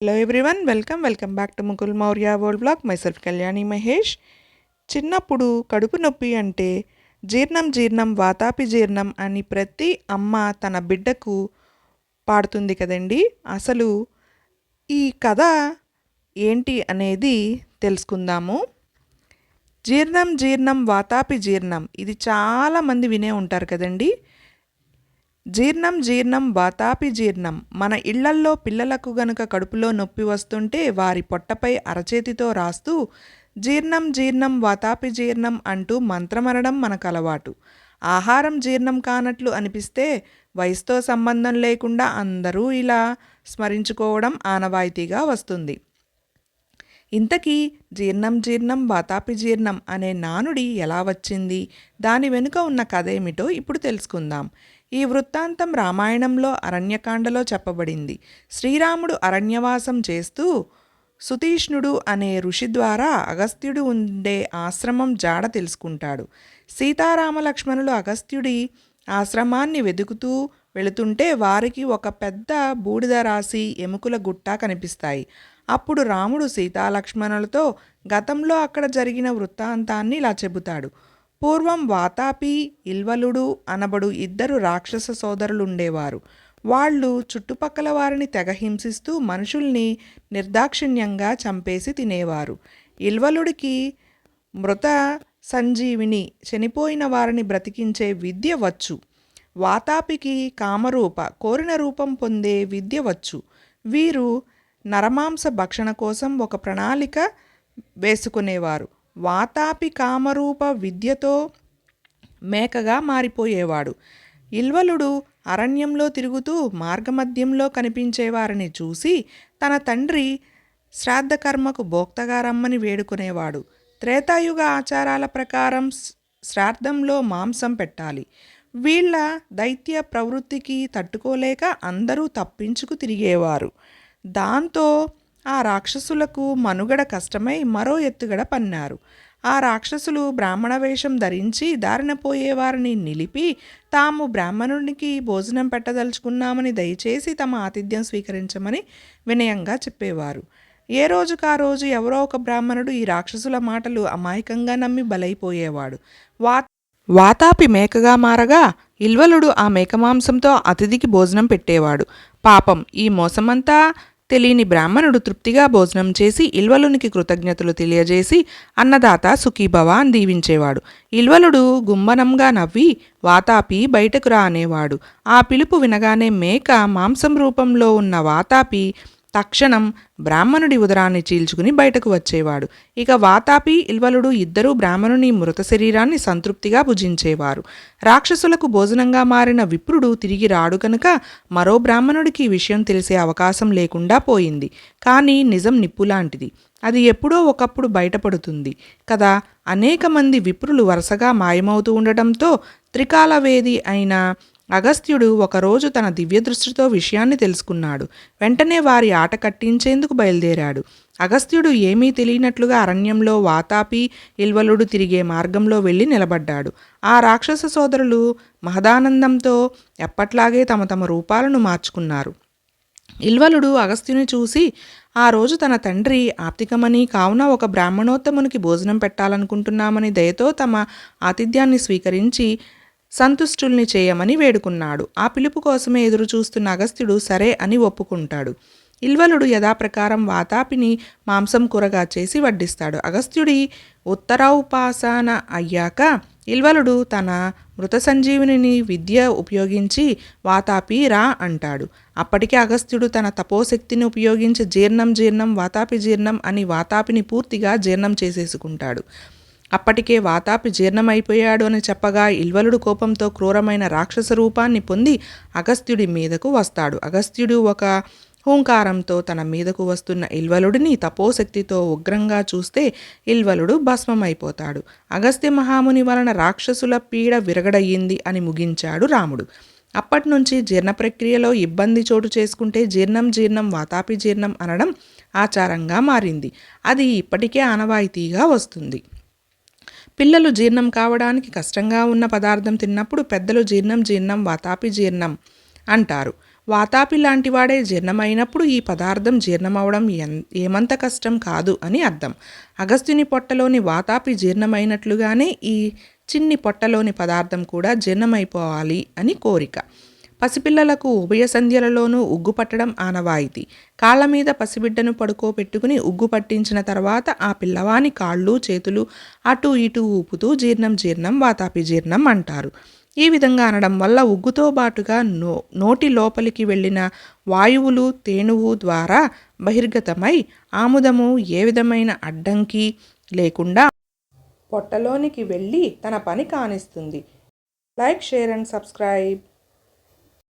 Hello everyone welcome welcome back to Mukul Maurya world blog myself Kalyani Mahesh చిన్నప్పుడు కడుపు నొప్పి అంటే జీర్ణం జీర్ణం వాతాపి జీర్ణం అని ప్రతి అమ్మ తన బిడ్డకు పాడుతుంది కదండి. అసలు ఈ కథ ఏంటి అనేది తెలుసుకుందాము. జీర్ణం జీర్ణం వాతాపి జీర్ణం ఇది చాలామంది వినే ఉంటారు కదండి. జీర్ణం జీర్ణం వాతాపి జీర్ణం. మన ఇళ్ళల్లో పిల్లలకు గనుక కడుపులో నొప్పి వస్తుంటే వారి పొట్టపై అరచేతితో రాస్తూ జీర్ణం జీర్ణం వాతాపి జీర్ణం అంటూ మంత్రమనడం మనకు అలవాటు. ఆహారం జీర్ణం కానట్లు అనిపిస్తే వయసుతో సంబంధం లేకుండా అందరూ ఇలా స్మరించుకోవడం ఆనవాయితీగా వస్తుంది. ఇంతకీ జీర్ణం జీర్ణం వాతాపి జీర్ణం అనే నానుడి ఎలా వచ్చింది? దాని వెనుక ఉన్న కథ ఏమిటో ఇప్పుడు తెలుసుకుందాం. ఈ వృత్తాంతం రామాయణంలో అరణ్యకాండలో చెప్పబడింది. శ్రీరాముడు అరణ్యవాసం చేస్తూ సుతీష్ణుడు అనే ఋషి ద్వారా అగస్త్యుడు ఉండే ఆశ్రమం జాడ తెలుసుకుంటాడు. సీతారామ లక్ష్మణులు అగస్త్యుడి ఆశ్రమాన్ని వెతుకుతూ వెళుతుంటే వారికి ఒక పెద్ద బూడిద రాసి ఎముకల గుట్ట కనిపిస్తాయి. అప్పుడు రాముడు సీతాలక్ష్మణులతో గతంలో అక్కడ జరిగిన వృత్తాంతాన్ని ఇలా చెబుతాడు. పూర్వం వాతాపి ఇల్వలుడు అనబడు ఇద్దరు రాక్షస సోదరులుండేవారు. వాళ్ళు చుట్టుపక్కల వారిని తెగ హింసిస్తూ మనుషుల్ని నిర్దాక్షిణ్యంగా చంపేసి తినేవారు. ఇల్వలుడికి మృత సంజీవిని చనిపోయిన వారిని బ్రతికించే విద్య వచ్చు. వాతాపికి కామరూప కోరిన రూపం పొందే విద్య వచ్చు. వీరు నరమాంస భక్షణ కోసం ఒక ప్రణాళిక వేసుకునేవారు. వాతాపి కామరూప విద్యతో మేకగా మారిపోయేవాడు. ఇల్వలుడు అరణ్యంలో తిరుగుతూ మార్గమధ్యంలో కనిపించేవారిని చూసి తన తండ్రి శ్రాద్ధకర్మకు భోక్తగా రమ్మని వేడుకునేవాడు. త్రేతాయుగ ఆచారాల ప్రకారం శ్రాద్ధంలో మాంసం పెట్టాలి. వీళ్ళ దైత్య ప్రవృత్తికి తట్టుకోలేక అందరూ తప్పించుకు తిరిగేవారు. దాంతో ఆ రాక్షసులకు మనుగడ కష్టమై మరో ఎత్తుగడ పన్నారు. ఆ రాక్షసులు బ్రాహ్మణ వేషం ధరించి దారిన పోయేవారిని నిలిపి తాము బ్రాహ్మణునికి భోజనం పెట్టదలుచుకున్నామని దయచేసి తమ ఆతిథ్యం స్వీకరించమని వినయంగా చెప్పేవారు. ఏ రోజుకు ఆ రోజు ఎవరో ఒక బ్రాహ్మణుడు ఈ రాక్షసుల మాటలు అమాయకంగా నమ్మి బలైపోయేవాడు. వా వాతాపి మేకగా మారగా ఇల్వలుడు ఆ మేక మాంసంతో అతిథికి భోజనం పెట్టేవాడు. పాపం ఈ మోసమంతా తెలియని బ్రాహ్మణుడు తృప్తిగా భోజనం చేసి ఇల్వలునికి కృతజ్ఞతలు తెలియజేసి అన్నదాత సుఖీభవ అని దీవించేవాడు. ఇల్వలుడు గుమ్మనంగా నవ్వి వాతాపి బయటకు రా అనేవాడు ఆ పిలుపు వినగానే మేక మాంసం రూపంలో ఉన్న వాతాపి తక్షణం బ్రాహ్మణుడి ఉదరాన్ని చీల్చుకుని బయటకు వచ్చేవాడు. ఇక వాతాపి ఇల్వలుడు ఇద్దరూ బ్రాహ్మణుని మృత శరీరాన్ని సంతృప్తిగా భుజించేవారు. రాక్షసులకు భోజనంగా మారిన విప్రుడు తిరిగి రాడు కనుక మరో బ్రాహ్మణుడికి ఈ విషయం తెలిసే అవకాశం లేకుండా పోయింది. కానీ నిజం నిప్పులాంటిది. అది ఎప్పుడో ఒకప్పుడు బయటపడుతుంది. కదా అనేక మంది విప్రులు వరుసగా మాయమవుతూ ఉండటంతో త్రికాలవేది అయిన అగస్త్యుడు ఒకరోజు తన దివ్యదృష్టితో విషయాన్ని తెలుసుకున్నాడు. వెంటనే వారి ఆట కట్టించేందుకు బయలుదేరాడు. అగస్త్యుడు ఏమీ తెలియనట్లుగా అరణ్యంలో వాతాపి ఇల్వలుడు తిరిగే మార్గంలో వెళ్ళి నిలబడ్డాడు. ఆ రాక్షస సోదరులు మహదానందంతో ఎప్పట్లాగే తమ తమ రూపాలను మార్చుకున్నారు. ఇల్వలుడు అగస్త్యుని చూసి ఆ రోజు తన తండ్రి ఆప్తికమని కావున ఒక బ్రాహ్మణోత్తమునికి భోజనం పెట్టాలనుకుంటున్నామని దయతో తమ ఆతిథ్యాన్ని స్వీకరించి సంతుష్టుల్ని చేయమని వేడుకున్నాడు. ఆ పిలుపు కోసమే ఎదురు చూస్తున్న అగస్త్యుడు సరే అని ఒప్పుకుంటాడు. ఇల్వలుడు యథాప్రకారం వాతాపిని మాంసం కూరగా చేసి వడ్డిస్తాడు. అగస్త్యుడి ఉత్తరౌపాసన అయ్యాక ఇల్వలుడు తన మృత సంజీవిని విద్య ఉపయోగించి వాతాపి రా అంటాడు. అప్పటికే అగస్త్యుడు తన తపోశక్తిని ఉపయోగించి జీర్ణం జీర్ణం వాతాపి జీర్ణం అని వాతాపిని పూర్తిగా జీర్ణం చేసేసుకుంటాడు. అప్పటికే వాతాపి జీర్ణమైపోయాడు అని చెప్పగా ఇల్వలుడు కోపంతో క్రూరమైన రాక్షస రూపాన్ని పొంది అగస్త్యుడి మీదకు వస్తాడు. అగస్త్యుడు ఒక హూంకారంతో తన మీదకు వస్తున్న ఇల్వలుడిని తపోశక్తితో ఉగ్రంగా చూస్తే ఇల్వలుడు భస్మమైపోతాడు. అగస్త్య మహాముని వలన రాక్షసుల పీడ విరగడయ్యింది అని ముగించాడు రాముడు. అప్పటి నుంచి జీర్ణ ప్రక్రియలో ఇబ్బంది చోటు చేసుకుంటే జీర్ణం జీర్ణం వాతాపి జీర్ణం అనడం ఆచారంగా మారింది. అది ఇప్పటికే ఆనవాయితీగా వస్తుంది. పిల్లలు జీర్ణం కావడానికి కష్టంగా ఉన్న పదార్థం తిన్నప్పుడు పెద్దలు జీర్ణం జీర్ణం వాతాపి జీర్ణం అంటారు. వాతాపి లాంటివాడే జీర్ణమైనప్పుడు ఈ పదార్థం జీర్ణమవడం ఏమంత కష్టం కాదు అని అర్థం. అగస్త్యుని పొట్టలోని వాతాపి జీర్ణమైనట్లుగానే ఈ చిన్ని పొట్టలోని పదార్థం కూడా జీర్ణమైపోవాలి అని కోరిక. పసిపిల్లలకు ఉభయ సంధ్యలలోనూ ఉగ్గు పట్టడం ఆనవాయితీ. కాళ్ళ మీద పసిబిడ్డను పడుకోబెట్టుకుని ఉగ్గు పట్టించిన తర్వాత ఆ పిల్లవాని కాళ్ళు చేతులు అటు ఇటు ఊపుతూ జీర్ణం జీర్ణం వాతాపి జీర్ణం అంటారు. ఈ విధంగా అనడం వల్ల ఉగ్గుతో బాటుగా నో నోటి లోపలికి వెళ్ళిన వాయువులు తేనువు ద్వారా బహిర్గతమై ఆముదము ఏ విధమైన అడ్డంకి లేకుండా పొట్టలోనికి వెళ్ళి తన పని కానిస్తుంది. Like share and subscribe.